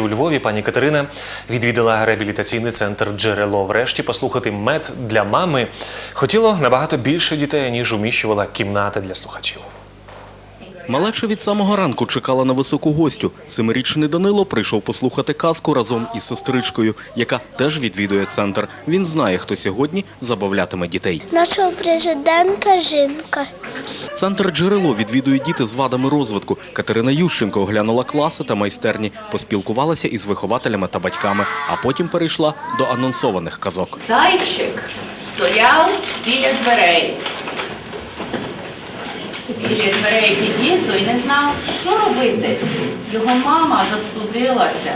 У Львові пані Катерина відвідала реабілітаційний центр Джерело. Врешті послухати мед для мами хотіло набагато більше дітей, ніж уміщувала кімната для слухачів. Малеча від самого ранку чекала на високу гостю. Семирічний Данило прийшов послухати казку разом із сестричкою, яка теж відвідує центр. Він знає, хто сьогодні забавлятиме дітей. нашого президента жінка. Центр джерело відвідують діти з вадами розвитку. Катерина Ющенко оглянула класи та майстерні, поспілкувалася із вихователями та батьками, а потім перейшла до анонсованих казок. Зайчик стояв біля дверей. Біля дверей під'їзду і не знав, що робити. Його мама застудилася,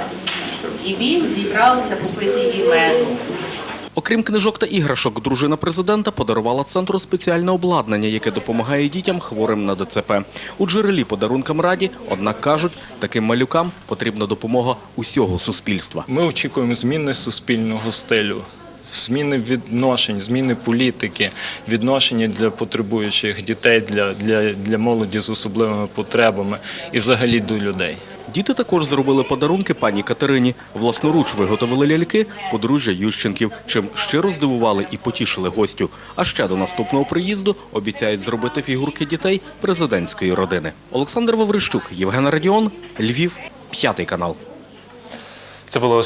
і він зібрався купити їй меду. Окрім книжок та іграшок, дружина президента подарувала центру спеціальне обладнання, яке допомагає дітям хворим на ДЦП. У джерелі подарункам раді, однак кажуть, таким малюкам потрібна допомога усього суспільства. Ми очікуємо зміни суспільного стилю, зміни відношень, зміни політики, відношення для потребуючих дітей, для, для, для молоді з особливими потребами і взагалі до людей. Діти також зробили подарунки пані Катерині. Власноруч виготовили ляльки подружжя Ющенків, чим щиро здивували і потішили гостю. А ще до наступного приїзду обіцяють зробити фігурки дітей президентської родини. Олександр Ваврищук, Євген Радіон, Львів, п'ятий канал. Це було.